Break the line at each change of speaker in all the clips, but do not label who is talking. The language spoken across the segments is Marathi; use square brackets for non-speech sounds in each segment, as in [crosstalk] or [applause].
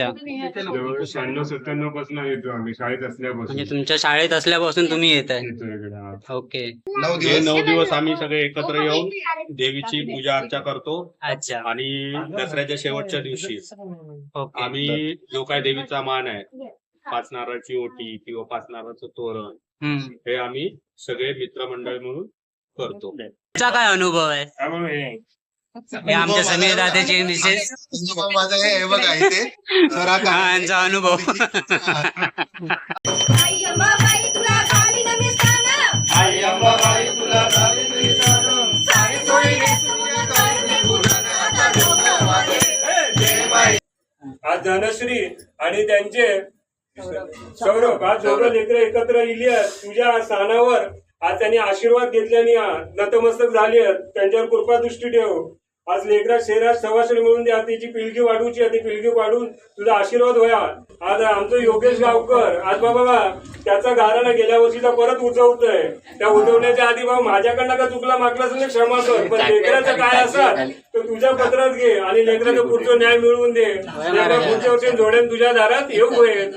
जवळ शहाण्णव सत्त्याण्णवपासून येतो. आम्ही शाळेत असल्यापासून.
म्हणजे तुमच्या शाळेत असल्यापासून तुम्ही येत आहे.
येतो इकडे हा.
ओके.
नऊ
हे
दिवस.
नऊ दिवस आम्ही सगळे एकत्र येऊन देवीची पूजा अर्चा करतो.
अच्छा.
आणि दसऱ्याच्या शेवटच्या दिवशी
ओके.
आम्ही जो काय देवीचा मान आहे पाच नारळाची ओटी किंवा पाच नारळाचं तोरण
हम्म.
हे आम्ही सगळे मित्रमंडळ म्हणून करतो.
तुमचा काय अनुभव आहे?
हे
हे आमच्या समीर दादाचे मिसेस
अनुभव माझा हे हे बघा इथे. सरा
हा,
का
यांचा अनुभव.
आई अंबाबाई तुला झाली नवी स्थान साडी सोळी नेसून करणे पूजन आता दोघं वाजे.
आज धनश्री आणि त्यांचे सौरभ आज दोघं लेकरं एकत्र इली आहेत. तुझ्या स्थानावर आज त्यांनी आशीर्वाद घेतल्याने नतमस्तक झाली आहेत. त्यांच्यावर कृपा दृष्टी ठेव. आज लेकरा शहरात सवासणी म्हणून द्या त्याची पिलगी वाढूची ती पिलगी वाढून तुझा आशीर्वाद व्हाया आज आमचं योगेश गावकर आज बाबा त्याचा गाराणा गेल्या वर्षीचा परत उजवतोय त्या उजवण्याच्या आधी बाबा माझ्याकडनं का चुकला मागला असेल तर क्षमा कर पण लेकराचं काय असं तर तुझ्या पत्रात घे आणि लेकराचं पुढचं न्याय मिळवून दे पुढच्या वर्षी जोड्यान तुझ्या दारात येऊ होईल.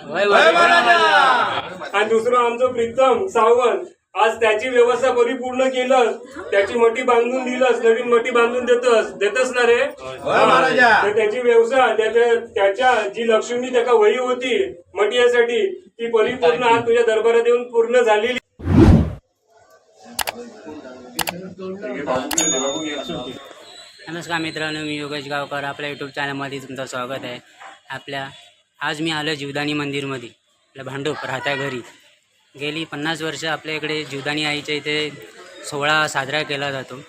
आणि दुसरं आमचं प्रीतम सावंत आज त्याची व्यवस्था परिपूर्ण केलंस त्याची मटी बांधून दिलंस नवीन मटी बांधून देतस देतस ना रे. तर त्याची व्यवसाय त्याच्या त्याच्या जी लक्ष्मी त्याका वही होती मटी यासाठी ती परिपूर्ण आज तुझ्या दरबारात येऊन पूर्ण झालेली.
नमस्कार मित्रांनो मी योगेश गावकर आपल्या यूट्यूब चॅनलमध्ये तुमचं स्वागत आहे. आपल्या आज मी आलो जीवदानी मंदिरमध्ये आपल्या भांडूप राहत्या घरी. गेली पन्नास वर्ष आपल्या इकडे जीवदानी आईच्या इथे सोहळा साजरा केला जातो.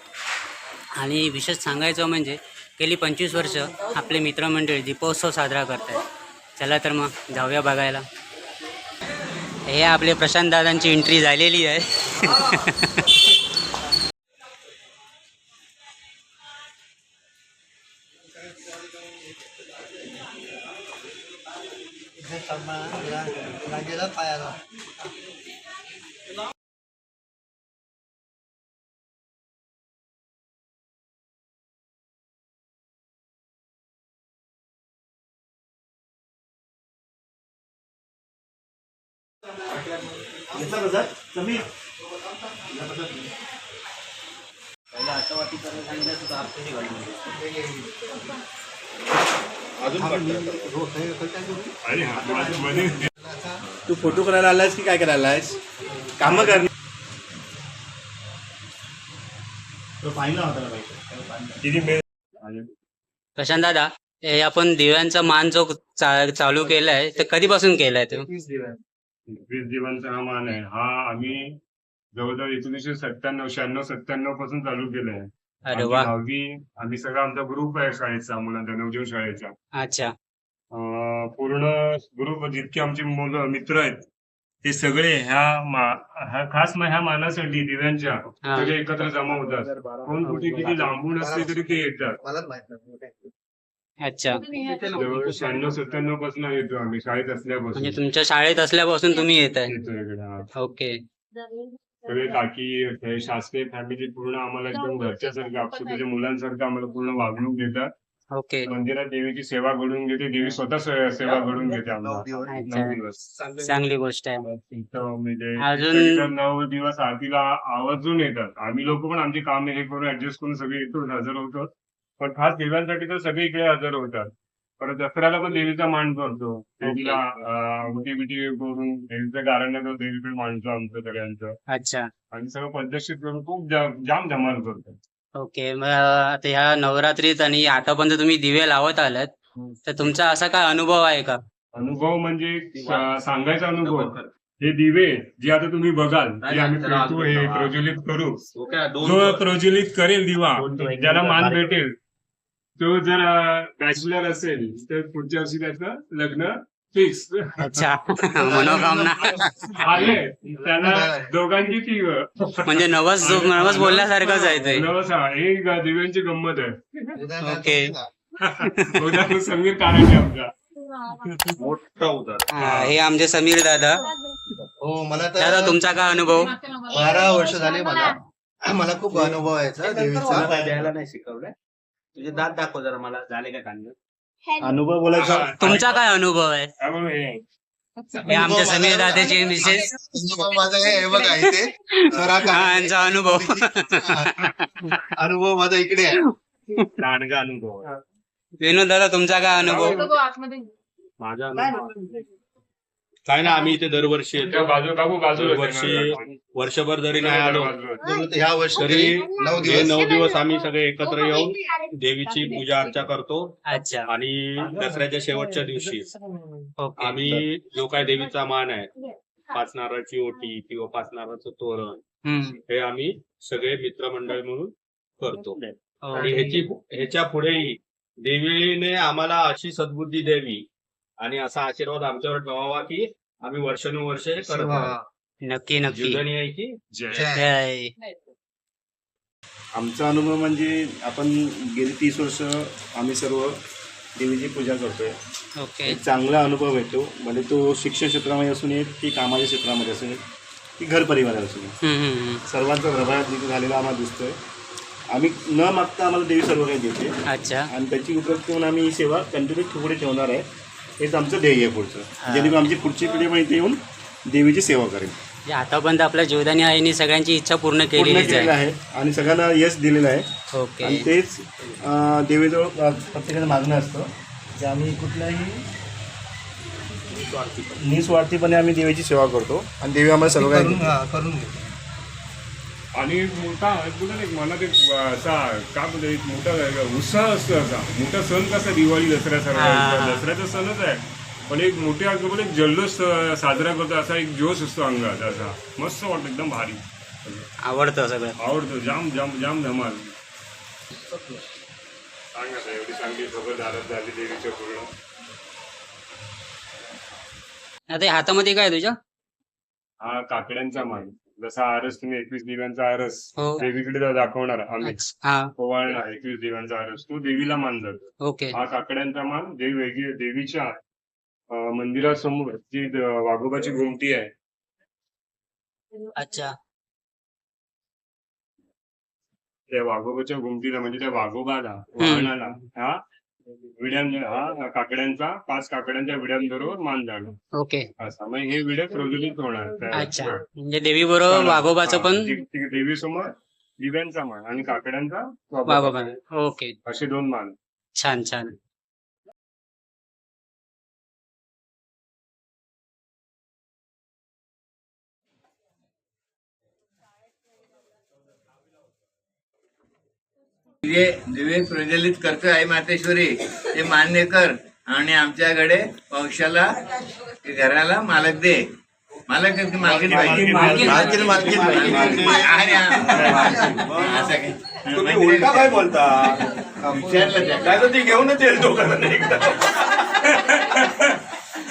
आणि विशेष सांगायचं म्हणजे गेली पंचवीस वर्ष आपले मित्रमंडळी दीपोत्सव साजरा करत आहेत चला तर मग जाऊया बघायला. हे आपले प्रशांत दादांची एंट्री झालेली आहे. [laughs]
पायाला. हा-
तू फोटो करायला आलायस की काय करायला आलायस? काम कर
प्रशांत दादा हे आपण दिव्यांचा मान जो चालू केलाय ते कधीपासून केलाय तो?
वीस दिवांचा हा मान आहे. हा आम्ही जवळजवळ एकोणीसशे सत्त्याण्णव शहाण्णव सत्त्याण्णवपासून चालू केलाय.
अरे वा.
दहावी आम्ही सगळा आमचा ग्रुप आहे शाळेचा मुलांचा नवजीवन शाळेचा.
अच्छा.
अं, पूर्ण ग्रुप जितके आमचे मुलं मित्र आहेत ते सगळे ह्या मा- ह्या खास ह्या मानासाठी दिव्यांच्या
हा.
सगळे एकत्र जमा होतात. कोण कुठे किती लांबून असले तरी ते येतात.
मलाच माहीत नाही
अच्छा.
जवळ शहाण्णव सत्त्याण्णवपासून येतो आम्ही. शाळेत असल्यापासून.
म्हणजे तुमच्या शाळेत असल्यापासून तुम्ही येत आहे.
येतो इकडे हा.
ओके.
सगळे काकी हे शासकीय फॅमिली पूर्ण आम्हाला एकदम घरच्यासारखं आपल्या मुलांसारखं आम्हाला पूर्ण वागणूक देतात.
ओके.
मंदिरात देवीची सेवा घडून घेते. देवी स्वतः से- सेवा घडून घेते आम्हाला.
दिवस.
अच्छा.
नऊ दिवस.
चांगली गोष्ट आहे.
म्हणजे
अजून-
तरी तर नऊ दिवस आरतीला आवर्जून येतात. आम्ही लोक पण आमची कामे हे करून ऍडजस्ट करून सगळे येतो हजर होतो. पण खास देवांसाठी तर सगळे इकडे हजर होतात. परत दसऱ्याला पण देवीचा मान करतो देवीला उटी बिटी करून देवीचं गारण देवीकडे आमचं सगळ्यांचं.
अच्छा.
आणि सगळं पद्धतशीर करून खूप जाम धमाल करतो
ओके मग आता ह्या नवरात्रीत आणि आतापर्यंत तुम्ही दिवे लावत आलात तर तुमचा असा काय अनुभव आहे का?
अनुभव म्हणजे सांगायचा अनुभव हे दिवे जे आता तुम्ही बघाल आम्ही हे प्रज्वलित करू. जो प्रज्वलित करेल दिवा ज्याला मान भेटेल तो जर बॅचलर असेल तर पुढच्या वर्षी त्याचं लग्न फिक्स.
अच्छा. [laughs] मनोकामना.
आले त्याला दोघांची ती
म्हणजे नवस नवस बोलल्यासारखंच आहे ते.
नवस हा, हे दिव्यांची गंमत आहे.
ओके.
सांगा. [laughs]
उद्या समीर आमचा.
मोठा
हा, हे आमचे समीर दादा.
हो मला
दादा तुमचा काय अनुभव?
बारा वर्ष झाले मला. मला खूप अनुभव यायचा देवीचा
द्यायला नाही शिकवलंय. तुझे दात दाखव जरा मला. झाले का कांदे?
अनुभव बोलायचा?
तुमचा काय अनुभव आहे?
हे.
आमच्या समीर दादाचे मिसेस.
अनुभव माझा हे हे बघा इथे. सरा
हा यांचा अनुभव. [laughs]
अनुभव माझा इकडे आहे.
दांडगा अनुभव.
विनोद दादा तुमचा काय अनुभव?
माझा अनुभव. काय ना आम्ही इथे दरवर्षी येतो.
बाजू
वर्षी वर्षभर जरी नाही आलो
ह्या वर्षी
तरी
नऊ
हे
दिवस
नऊ दिवस आम्ही सगळे एकत्र येऊन देवीची पूजा अर्चा करतो.
अच्छा.
आणि दसऱ्याच्या शेवटच्या दिवशी
ओके.
आम्ही जो काय देवीचा मान आहे पाच नारळाची ओटी किंवा पाच नारळाचं तोरण. हे आम्ही सगळे मित्रमंडळ म्हणून करतो. आणि ह्याची ह्याच्या पुढेही देवीने आम्हाला अशी सद्बुद्धी द्यावी आणि असा आशीर्वाद आमच्यावर ठेवावा की आम्ही वर्षानुवर्षे करत राहू.
नक्की नक्की.
आहे की?
जय.
जय.
आमचा अनुभव म्हणजे आपण गेली तीस वर्ष आम्ही सर्व देवीची पूजा करतोय.
ओके.
एक चांगला अनुभव येतो. म्हणजे तो शिक्षण क्षेत्रामध्ये असू नये की कामाच्या क्षेत्रामध्ये असू नये की घर परिवारात असू नये
हम्म, हम्म, हम्म.
सर्वांचा प्रभाव तिथे झालेला आम्हाला दिसतोय. आम्ही न मागता आम्हाला देवी सर्व काही देते.
अच्छा.
आणि त्याची उपयोग करून आम्ही ही सेवा कंटिन्यू पुढे ठेवणार आहे. हेच आमचं ध्येय आहे पुढचं. जेणेकरून आमची पुढची पिढी पण इथे येऊन देवीची सेवा करेल
म्हणजे आतापर्यंत आपल्या जीवदानी आईने सगळ्यांची इच्छा पूर्ण
केलेलं
आहे
आणि सगळ्यांना यश दिलेलं आहे.
ओके.
आणि तेच अं, देवीजवळ अं, प्रत्येकाचं मागणं असतं की आम्ही कुठल्याही निस्वार्थीपणे आम्ही देवीची सेवा करतो आणि देवी आम्हाला सर्व काही
करून
देते.
हा, करून घे
आणि मोठा कुठं एक मनात एक असा का बोलतो एक मोठा उत्साह असतो असा. मोठा सण कसा दिवाळी दसरा. सर्व दसऱ्याचा सणच आहे. पण एक मोठे अगदी एक जल्लोष साजरा करतो असा एक जोश असतो अंगात असा. मस्त वाटतं एकदम भारी.
आवडतं सगळं.
आवडतो जाम जाम जाम धमाल. सांग एवढी चांगली खबर झालं झाली देवीच्या पूर्ण.
आता हातामध्ये काय तुझ्या?
हा काकड्यांचा मान जसा आरस तुम्ही एकवीस दिव्यांचा आरस
हो.
देवीकडे दाखवणार आम्ही.
हा.
एकवीस दिव्यांचा आरस तो देवीला मान जातो
ओके.
हा काकड्यांचा मान देवी वेगळी देवीच्या अं, मंदिरासमोर जी द- वाघोबाची घुमटी आहे.
अच्छा.
त्या वाघोबाच्या घुमटीला म्हणजे त्या वाघोबाला वाहनाला हा विड्यां हा काकड्यांचा पाच काकड्यांच्या विड्यांबरोबर मान जाणं
ओके.
असा मग हे विड्या प्रज्वलित होणार. त्या-
अच्छा म्हणजे देवी बरोबर वाघोबाचं पण
देवी समोर दिव्यांचा मान आणि काकड्यांचा
वाघोबा ओके.
असे दोन मान.
छान छान.
दिवे दिवे प्रज्वलित करतोय आई मातेश्वरी. ते मान्य कर आणि आमच्याकडे पक्षाला घराला मालक दे. मालक की मालकीन पाहिजे
मालकीन मालकीन
काय
तुम्ही उलटा काय बोलता?
विचारलं.
काय तर ती घेऊनच येईल दोघांना.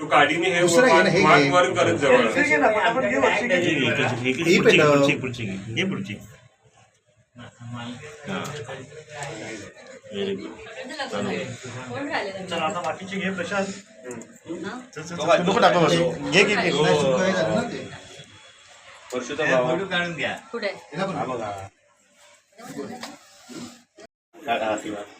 तू
वरती. हा, हे दुसरं घे ना, हे
मान
घे.
वर करत जवळ
ही
टाकू बस. घे घे घे.
नाही, सुकं हे झालं ना ते.
वर्षाचा भाव.
फोटो काढून घ्या
हिला पण
हा बघा.
हे बाबूकडे दे, बाबू घे. हे बाबू
लवकर,
घे.
लवकर, लवकर.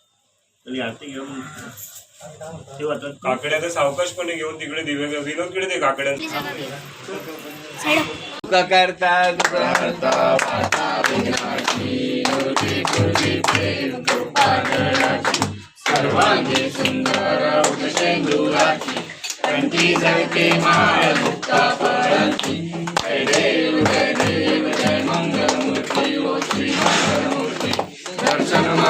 दुसरं झालं तरी चालेल.
मधली पेटव.
पहिली मध्ये पटव नाही
अरे, हा, हा, साईडला घेऊ ना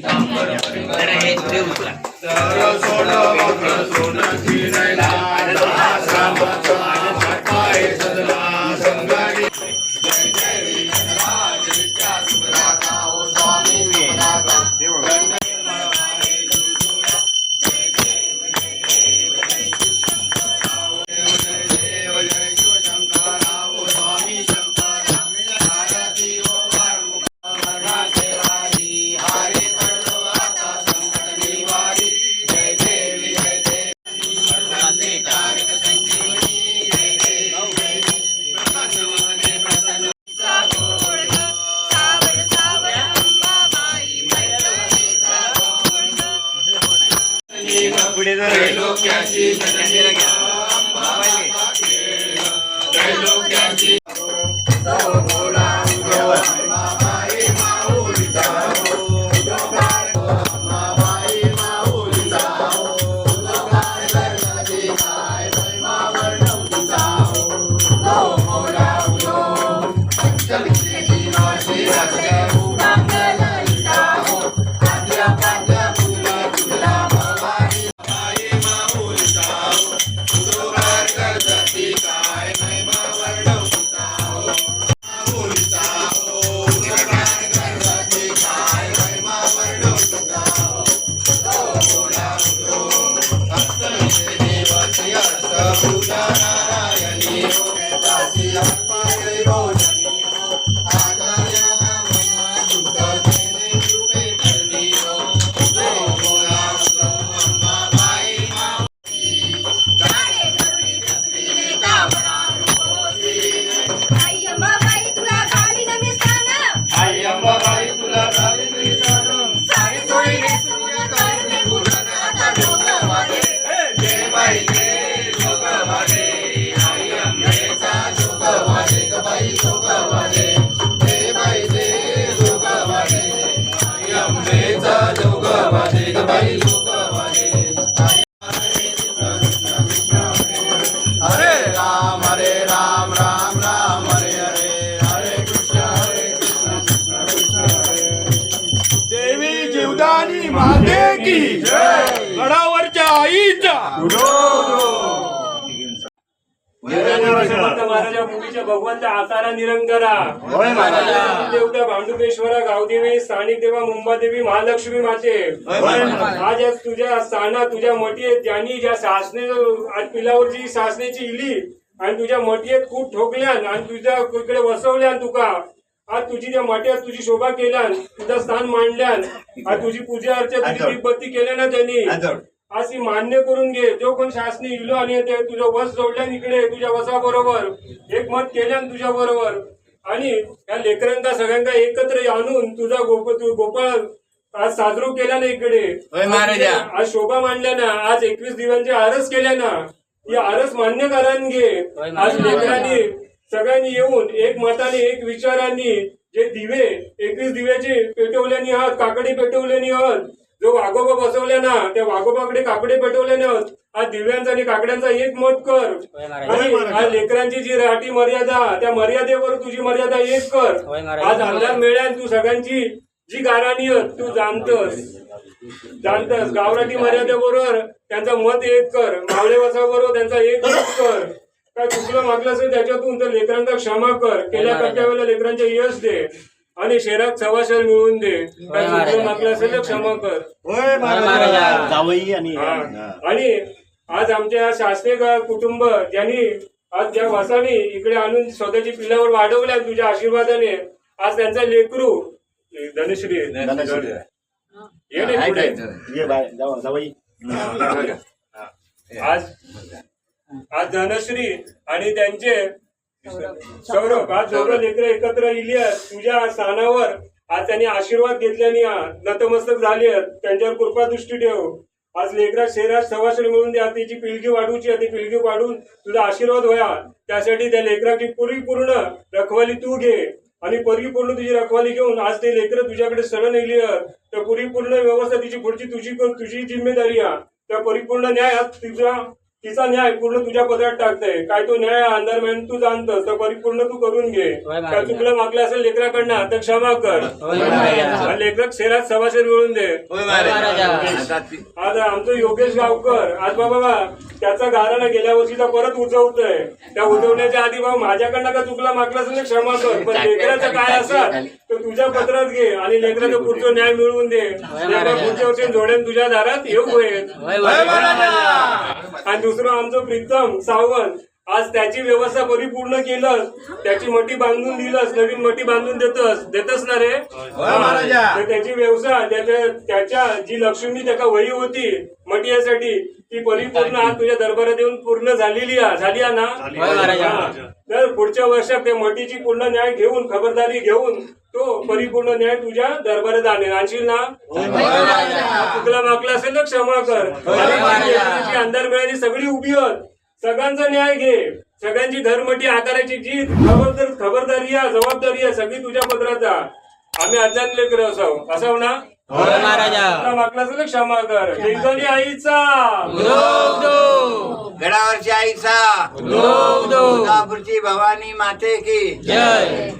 दिवे विनोदकडे दे काकड्या
सुख करता
सावर
की गडावरच्या आईचा!
महाराजा मुलीच्या भगवंत आकारा निरंकरा देवता भांडुपेश्वरा गावदेवी स्थानिक देवा मुंबादेवी महालक्ष्मी माते. आज या तुझ्या स्थाना तुझ्या मटीत ज्यांनी ज्या सासने आज पिलावर जी सासनेची इली आणि तुझ्या मटीत खूप ठोकल्यान आणि तुझ्या इकडे वसवल्यान तुका. आज तुझी त्या मट्यात तुझी शोभा केल्यान तुझं स्थान मांडल्यान आज तुझी पूजा अर्चा तुझी दीपबत्ती केल्या ना त्यांनी? आज ती मान्य करून घे. जो कोण शासनी इलो आणि ते तुझं वस जोडल्यान इकडे तुझ्या वसा बरोबर एक मत केल्यान तुझ्या बरोबर. आणि या लेकरांका सगळ्यांका एकत्र आणून तुझा गोप तू गोपाळ आज साजरो केला ना इकडे. आज शोभा मांडल्या ना. आज एकवीस दिवसांची आरस केल्या ना. ही आरस मान्य घे. आज. लेकरांनी सगळ्यांनी येऊन एक मताने एक विचारांनी जे दिवे एकवीस दिव्याचे पेटवल्यानी आहात काकडी पेटवल्यानी आहात जो वाघोबा बसवल्या ना त्या वाघोबाकडे काकडे पेटवल्याने आहात आज दिव्यांचा आणि काकड्यांचा एक मत कर. आणि आज लेकरांची जी राहटी मर्यादा त्या मर्यादेवर तुझी मर्यादा एक कर. आज अंधार मेळ्यान तू सगळ्यांची जी गाराणी आहेत तू जाणतस. जाणतस. गावराटी मर्यादेबरोबर त्यांचा मत एक कर. मावळे बरोबर त्यांचा एक मत कर. काय चुकलं मागलं असेल त्याच्यातून तर लेकरांचा क्षमा कर. केल्या कर्तव्याला लेकरांचे यश दे आणि शहरात सवाशर मिळवून दे. काय चुकलं मागलं असेल तर क्षमा कर.
होय
महाराजा.
जावई आणि
हा. आणि आज आमच्या शास्त्रीय ग- कुटुंब ज्यांनी आज ज्या वासाने इकडे आणून स्वतःची पिल्लावर वाढवल्या तुझ्या आशीर्वादाने आज त्यांचा लेकरू धनश्री.
धनश्री.
ये नाही पुढे. आज आज धनश्री आणि त्यांचे सौरभ आज दोघं लेकर एकत्र इली आहेत. तुझ्या स्थानावर आज त्यांनी आशीर्वाद घेतल्याने नतमस्तक झाली आहेत. त्यांच्यावर कृपा दृष्टी ठेव. आज लेकरा शहरात सवासणी मिळून द्या. त्याची पिलगी वाढूची ती पिलगी वाढून तुझा आशीर्वाद व्हावा त्यासाठी त्या लेकराची परिपूर्ण रखवाली तू घे. आणि परिपूर्ण तुझी रखवाली घेऊन आज ते लेकरं तुझ्याकडे नेली आहेत. तर परिपूर्ण व्यवस्था तिची पुढची तुझी तुझी जिम्मेदारी आहे. त्या परिपूर्ण न्याय तुझा तिचा न्याय पूर्ण तुझ्या पदरात टाकतंय. काय तो न्याय अंधार तू जाणतोस. तर परिपूर्ण तू करून घे. काय चुकलं मागलं असेल लेकराकडनं तर क्षमा कर. लेकरं शहरात सभासद मिळून दे. आज आमचं योगेश गावकर आज बाबा त्याचा गाराणा गेल्या वर्षीचा परत उजवतोय. त्या उजवण्याच्या आधी बाबा माझ्याकडनं का चुकला मागला असेल क्षमा कर. पण लेकराचं काय असं? तर तुझ्या पत्रात घे आणि लेकराचं पुढचं न्याय मिळवून दे. पुढच्या वर्षी जोड्यान तुझ्या दारात येऊ होईल. आणि दुसरं आमचं प्रीतम सावंत आज त्याची व्यवस्था परिपूर्ण केलंस. त्याची मटी बांधून दिलंस नवीन मटी बांधून देतस. देतस ना रे? हा. त्याची व्यवसाय त्याच्या त्याच्या जी लक्ष्मी त्याका वही होती मटी यासाठी ती परिपूर्ण आज तुझ्या दरबारात येऊन पूर्ण झालेली झाली ना. तर पुढच्या वर्षात त्या मटीची पूर्ण न्याय घेऊन खबरदारी घेऊन तो परिपूर्ण न्याय तुझ्या दरबारात आणेल. आणशील ना? चुकला मागला असेल तर क्षमा कर. अंधार मिळाली सगळी उभी होत. सगळ्यांचा न्याय घे. सगळ्यांची घरमटी आकाराची जी खबरदार खबरदारी आहे जबाबदारी आहे सगळी तुझ्या पत्राचा आम्ही अजान लेकर असाव. असाव ना? मागला असेल क्षमा कर. आईचा.
गडावरच्या आईचा. भवानी माते की.
जय.